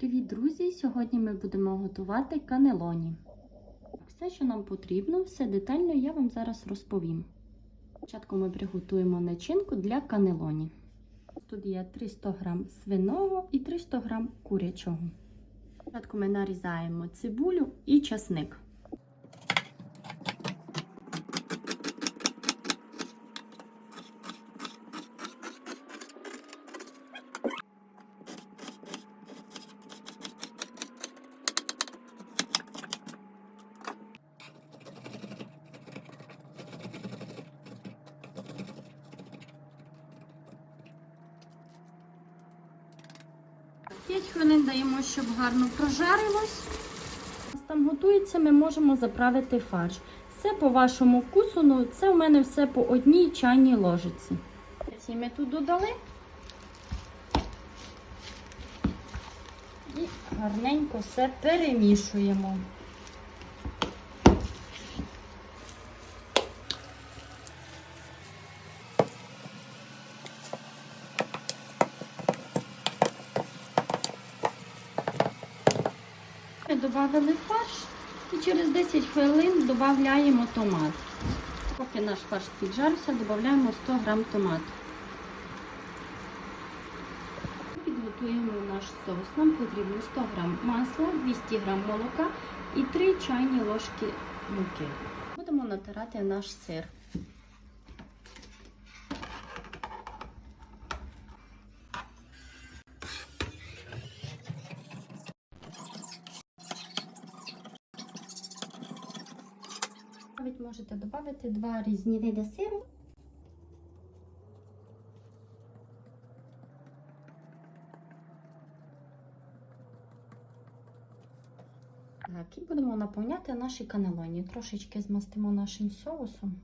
Привіт, друзі! Сьогодні ми будемо готувати канелоні. Все, що нам потрібно, все детально я вам зараз розповім. Спочатку ми приготуємо начинку для канелоні. Тут є 300 г свиного і 300 г курячого. Спочатку ми нарізаємо цибулю і часник. П'ять хвилин даємо, щоб гарно прожарилось. Там готується, ми можемо заправити фарш. Все по вашому вкусу, ну це у мене все по одній чайній ложиці. Ці ми тут додали. І гарненько все перемішуємо. Додали фарш і через 10 хвилин додаємо томат. Поки наш фарш піджарився, додаємо 100 г томату. Підготуємо наш соус. Нам потрібно 100 г масла, 200 г молока і 3 чайні ложки муки. Будемо натирати наш сир. Навіть можете додати два різні види сиру. Так, і будемо наповняти наші канелоні. Трошечки змастимо нашим соусом.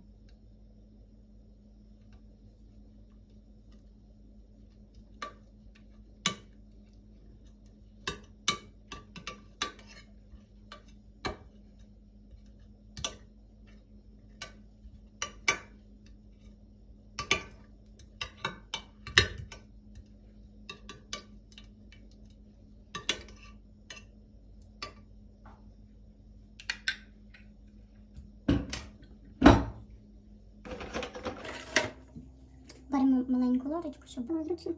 Маленьку ложечку, щоб було зручно.